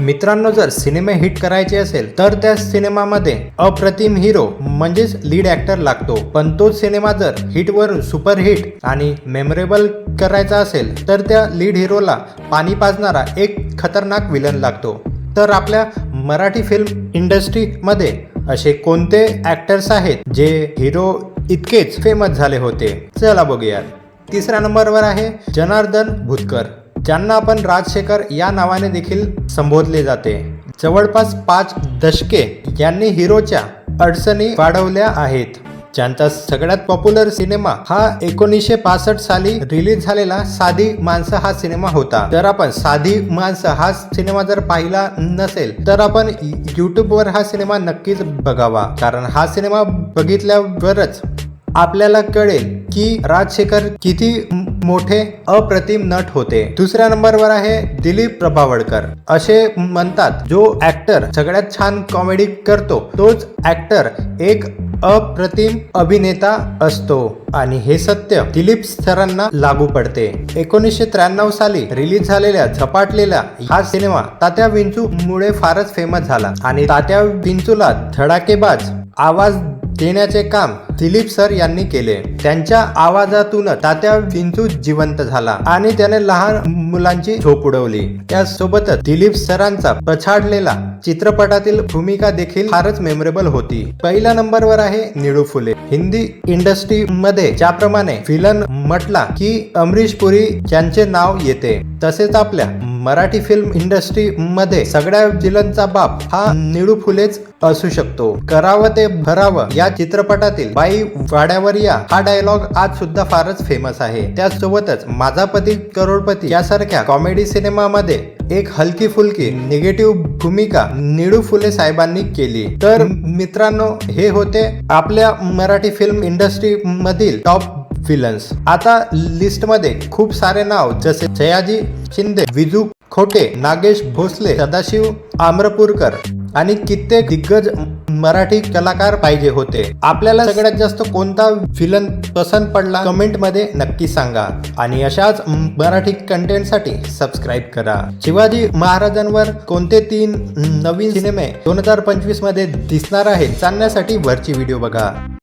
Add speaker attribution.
Speaker 1: मित्रांनो जर सिनेमे हिट करायचे असेल तर त्या सिनेमामध्ये अप्रतिम हिरो म्हणजेच लीड ऍक्टर लागतो. पण तोच सिनेमा जर हिटवरून सुपरहिट आणि मेमोरेबल करायचा असेल तर त्या लीड हिरोला पाणी पाजणारा एक खतरनाक विलन लागतो. तर आपल्या मराठी फिल्म इंडस्ट्रीमध्ये असे कोणते ॲक्टर्स आहेत जे हिरो इतकेच फेमस झाले होते? चला बघूया तिसऱ्या नंबरवर आहे जनार्दन भुतकर. ज्यांना आपण राजशेखर या नावाने देखील संबोधले जाते. जवळपास पाच दशके यांनी हिरोच्या अडचणी वाढवल्या आहेत. ज्यांचा सगळ्यात पॉप्युलर सिनेमा हा एकोणीसशे पासष्ट साली रिलीज झालेला साधी माणसं हा सिनेमा होता. जर आपण साधी माणसं हा सिनेमा जर पाहिला नसेल तर आपण युट्यूबवर हा सिनेमा नक्कीच बघावा. कारण हा सिनेमा बघितल्यावरच आपल्याला कळेल की राजशेखर किती मोठे अप्रतिम नट होते. दुसऱ्या नंबरवर आहे दिलीप प्रभावळकर असे म्हणतात जो ऍक्टर सगळ्यात छान कॉमेडी करतो तोच ऍक्टर एक अप्रतिम अभिनेता असतो. आणि हे सत्य दिलीप सरांना लागू पडते. एकोणीसशे त्र्याण्णव साली रिलीज झालेल्या झपाटलेला हा सिनेमा तात्या विंचू मुळे फारच फेमस झाला. आणि तात्या विंचूला धडाकेबाज आवाज देण्याचे काम दिलीप सर यांनी केले. त्यांच्या आवाजातून तात्या विंचू जिवंत झाला आणि त्याने लहान मुलांची झोप उडवली. त्यासोबतच दिलीप सरांचा पछाडलेला चित्रपटातील भूमिका देखील फारच मेमोरेबल होती. पहिल्या नंबरवर आहे निळू फुले. हिंदी इंडस्ट्री मध्ये ज्याप्रमाणे विलन म्हटला की अमरीश पुरी यांचे नाव येते तसेच आपल्या मराठी फिल्म इंडस्ट्री मध्ये सगळ्या विलनचा बाप हा निळू फुलेच असू शकतो. करावं ते भरावं या चित्रपटातील बाई वाड्यावर या. हा डायलॉग आज सुद्धा फारच फेमस आहे. त्यासोबतच माझा पती करोडपती यासारख्या कॉमेडी सिनेमामध्ये एक हलकी फुलकी निगेटिव्ह भूमिका निळू फुले साहेबांनी केली. तर मित्रांनो हे होते आपल्या मराठी फिल्म इंडस्ट्री मधील टॉप विलन्स आता लिस्टमध्ये खूप सारे नाव जसे जयाजी शिंदे विजू खोटे नागेश भोसले सदाशिव आम्रपूरकर आणि कित्येक दिग्गज मराठी कलाकार पाहिजे होते. आपल्याला सगळ्यात जास्त कोणता विलन पसंत पडला कमेंटमध्ये नक्की सांगा. आणि अशाच मराठी कंटेंटसाठी सबस्क्राईब करा. शिवाजी महाराजांवर कोणते तीन नवीन सिनेमे दोन हजार पंचवीसमध्ये दिसणार आहेत चालण्यासाठी वरची व्हिडिओ बघा.